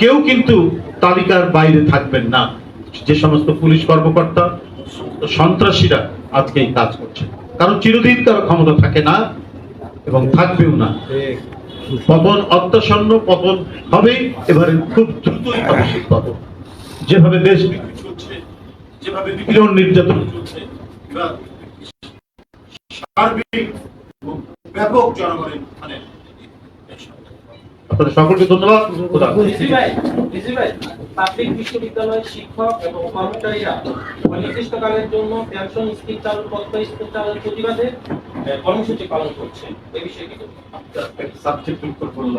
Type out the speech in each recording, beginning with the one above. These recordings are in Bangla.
কেউ কিন্তু তালিকার বাইরে থাকবেন না। যে সমস্ত পুলিশ কর্মকর্তা, সন্ত্রাসীরা আজকে এই কাজ করছে কারণ চিরদিন কারও ক্ষমতা থাকে না এবং থাকবেও না। পতন অত্যাসন্ন পতন হবেই, এবারে খুব দ্রুতই হবে সেই পতন। যেভাবে দেশ বিক্রি চলছে, যেভাবে নিপীড়ন নির্যাতন চলছে সার্বিক ব্যাপক জনগণের আপনাদের সকলকে ধন্যবাদ। পাবলিক বিশ্ববিদ্যালয়ের শিক্ষক এবং কর্মচারীরা অনির্দিষ্টকালের জন্য পেনশন স্কিম চালু পত্র স্কিম চালুর প্রতিবাদে কর্মসূচি পালন করছে এ বিষয়ে কি সাবজেক্ট চলে।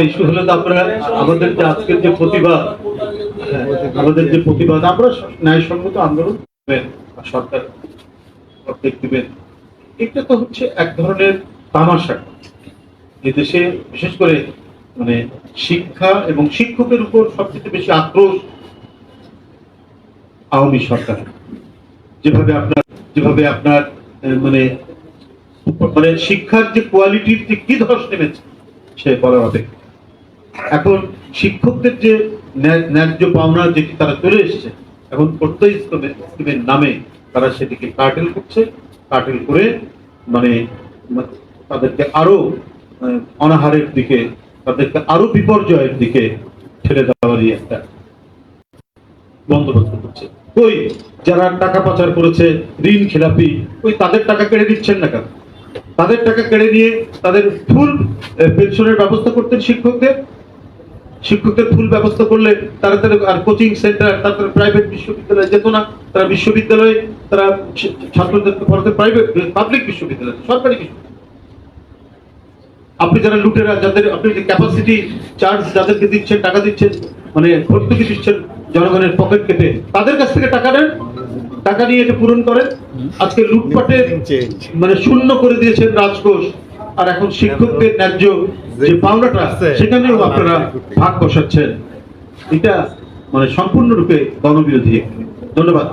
এই ইস্যু হলে তো আপনারা আমাদের যে আজকের যে প্রতিবাদ হ্যাঁ, আমাদের যে প্রতিবাদ আমরা ন্যায়সঙ্গত আন্দোলন সরকার দিবেন। এটা তো হচ্ছে এক ধরনের তামাশা। এই দেশে বিশেষ করে মানে শিক্ষা এবং শিক্ষকের উপর সবচেয়ে বেশি আক্রোশ আওয়ামী সরকার। যেভাবে আপনার যেভাবে আপনার মানে মানে শিক্ষার যে কোয়ালিটির যে কি ধস নেমেছে, সে বলার অপেক্ষা। এখন শিক্ষকদের যে ন্যায়- ন্যায্য পাওনা যেটি তারা চলে এসেছে, এখন প্রত্যেক স্কিমে- স্কিমের নামে তারা সেটিকে কার্টেল করছে। কার্টেল করে মানে তাদেরকে আরও অনাহারের দিকে, তাদেরকে আরও বিপর্যয়ের দিকে ঠেলে দেওয়ারই একটা বন্দোবস্ত করছে। ওই যারা টাকা পাচার করেছে, ঋণ খেলাপি ওই তাদের টাকা কেড়ে দিচ্ছেন না কেন? তাদের টাকা কেড়ে নিয়ে তাদের ফুল পেনশনের ব্যবস্থা করতেন শিক্ষকদের? শিক্ষকদের ফুল ব্যবস্থা করলে তারা তারা আর কোচিং সেন্টার তারা প্রাইভেট বিশ্ববিদ্যালয়ে যেত না। তারা বিশ্ববিদ্যালয়ে তারা ছাত্রদেরকে পড়াতে প্রাইভেট পাবলিক বিশ্ববিদ্যালয় সরকারি আপনি যারা লুটেরা যাদের আপনি যে ক্যাপাসিটি চার্জ যাদেরকে দিচ্ছেন টাকা দিচ্ছেন মানে ভর্তুকি দিচ্ছেন জনগণের পকেট কেটে তাদের কাছ থেকে টাকা নেন। টাকা নিয়ে এটা পূরণ করেন। আজকে লুটপাটে মানে শূন্য করে দিয়েছেন রাজকোষ। আর এখন শিক্ষকদের ন্যায্য যে পাওনাটা সেখানেও আপনারা ভাগ বসাচ্ছেন। এটা মানে সম্পূর্ণরূপে গণবিরোধী ধন্যবাদ।